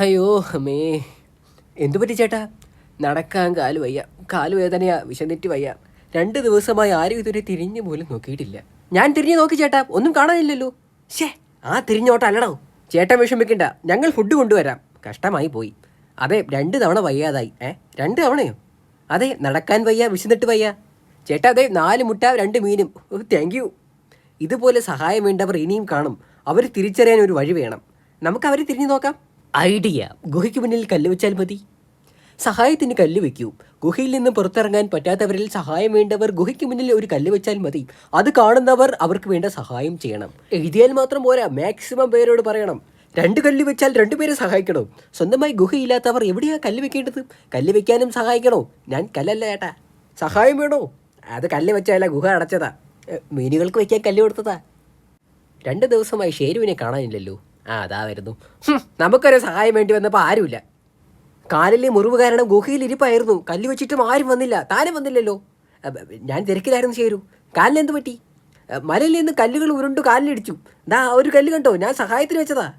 അയ്യോ അമ്മേ. എന്തു പറ്റി ചേട്ടാ? നടക്കാൻ കാൽ വയ്യ. കാൽ വേദനയാ വിശന്നിട്ട് വയ്യ. രണ്ട് ദിവസമായി ആരും ഇതുവരെ തിരിഞ്ഞു പോലും നോക്കിയിട്ടില്ല. ഞാൻ തിരിഞ്ഞു നോക്കി ചേട്ടാ ഒന്നും കാണാനില്ലല്ലോ. ഷേ ആ തിരിഞ്ഞോട്ട അല്ലടോ. ചേട്ടൻ വിഷമിക്കണ്ട ഞങ്ങൾ ഫുഡ് കൊണ്ടുവരാം. കഷ്ടമായി പോയി. അതെ രണ്ട് തവണ വയ്യാതായി. ഏ രണ്ട് തവണയോ? അതെ നടക്കാൻ വയ്യ വിശന്നിട്ട് വയ്യ. ചേട്ടാ അതെ നാല് മുട്ട രണ്ട് മീനും. താങ്ക് യു ഇതുപോലെ സഹായം വേണ്ടവർ ഇനിയും കാണും. അവർ തിരിച്ചറിയാൻ ഒരു വഴി വേണം. നമുക്ക് അവരെ തിരിഞ്ഞു നോക്കാം. ഐഡിയ. ഗുഹയ്ക്ക് മുന്നിൽ കല്ലുവെച്ചാൽ മതി. സഹായത്തിന് കല്ലുവെക്കൂ ഗുഹയിൽ നിന്ന് പുറത്തിറങ്ങാൻ പറ്റാത്തവരിൽ സഹായം വേണ്ടവർ ഗുഹയ്ക്ക് മുന്നിൽ ഒരു കല്ല് വെച്ചാൽ മതി. അത് കാണുന്നവർ അവർക്ക് വേണ്ട സഹായം ചെയ്യണം. എഴുതിയാൽ മാത്രം പോരാ. മാക്സിമം പേരോട് പറയണം. രണ്ട് കല്ല് വെച്ചാൽ രണ്ടുപേരെ സഹായിക്കണോ. സ്വന്തമായി ഗുഹയില്ലാത്തവർ എവിടെയാ കല്ല് വെക്കേണ്ടത്? കല്ല് വെക്കാനും സഹായിക്കണോ? ഞാൻ കല്ലല്ല ചേട്ടാ. സഹായം വേണോ? അത് കല്ല് വെച്ചല്ല ഗുഹ അടച്ചതാ. മീനുകൾക്ക് വെക്കാൻ കല്ല് കൊടുത്തതാ. രണ്ട് ദിവസമായി ഷേരുവിനെ കാണാനില്ലല്ലോ. ആ അതാ വരുന്നു. നമുക്കൊരു സഹായം വേണ്ടി വന്നപ്പോൾ ആരുമില്ല. കാലിലെ മുറിവ് കാരണം ഗുഹയിൽ ഇരിപ്പായിരുന്നു. കല്ല് വെച്ചിട്ടും ആരും വന്നില്ല. താനും വന്നില്ലല്ലോ. ഞാൻ തിരക്കിലായിരുന്നു ചേരൂ. കാലിനെന്ത് പറ്റി? മലയിൽ നിന്ന് കല്ലുകൾ ഉരുണ്ടു കാലിലിടിച്ചു. ദാ ഒരു കല്ല് കണ്ടോ? ഞാൻ സഹായത്തിന് വെച്ചതാ.